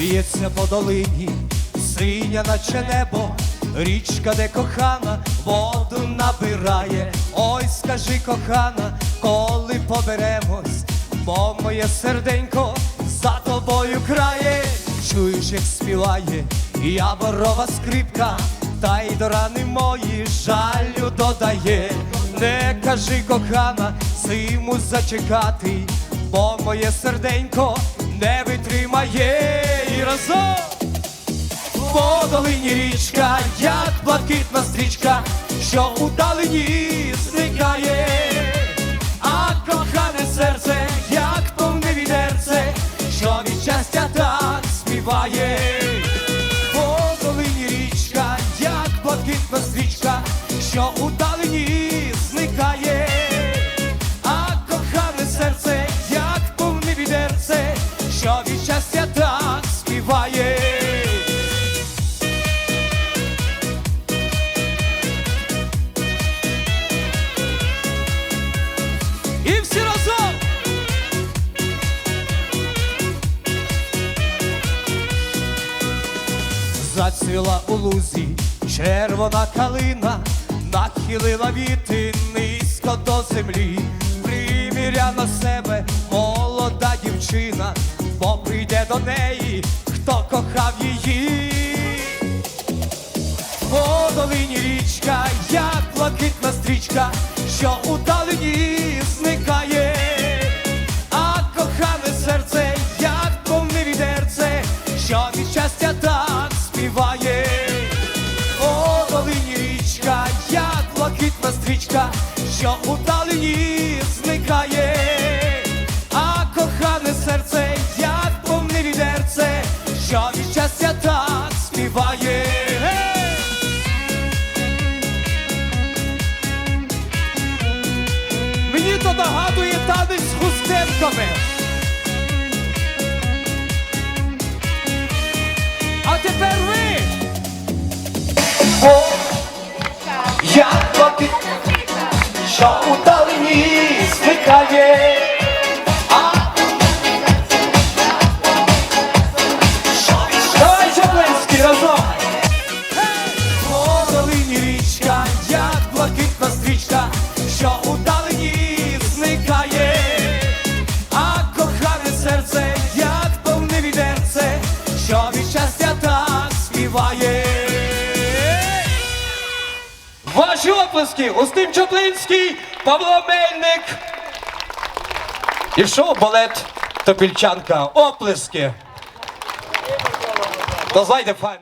В'ється по долині, синя наче небо, річка, де кохана, воду набирає. Ой, скажи, кохана, коли поберемось, бо моє серденько за тобою крає. Чуєш, як співає, я борова скрипка, та й до рани мої жалю додає. Не кажи, кохана, зиму зачекати, бо моє серденько не витримає разом. По долині річка, як блакитна стрічка, що у далині зникає, а кохане серце, як повне відерце, що від щастя так співає. По долині річка, як блакитна стрічка, що у далині зникає, Зацвіла у лузі червона калина, нахилила віти низько до землі, приміря на себе молода дівчина, бо прийде до неї, хто кохав її. По долині річка, як блакитна стрічка, що у стрічка, що у далині зникає, а кохане серце, як повне відерце, що від щастя так співає. Мені то нагадує танець з хустинками. А тепер ви. Як блакит, що у далині зникає. Давай, Чаплинський, разом. По долині як блакитна стрічка, що у зникає, а кохане серце, як повне відерце, що від щастя так співає. Ваші оплески! Устим Чаплинський, Павло Мельник. І шоу балет Топільчанка. Оплески. То зайде файно.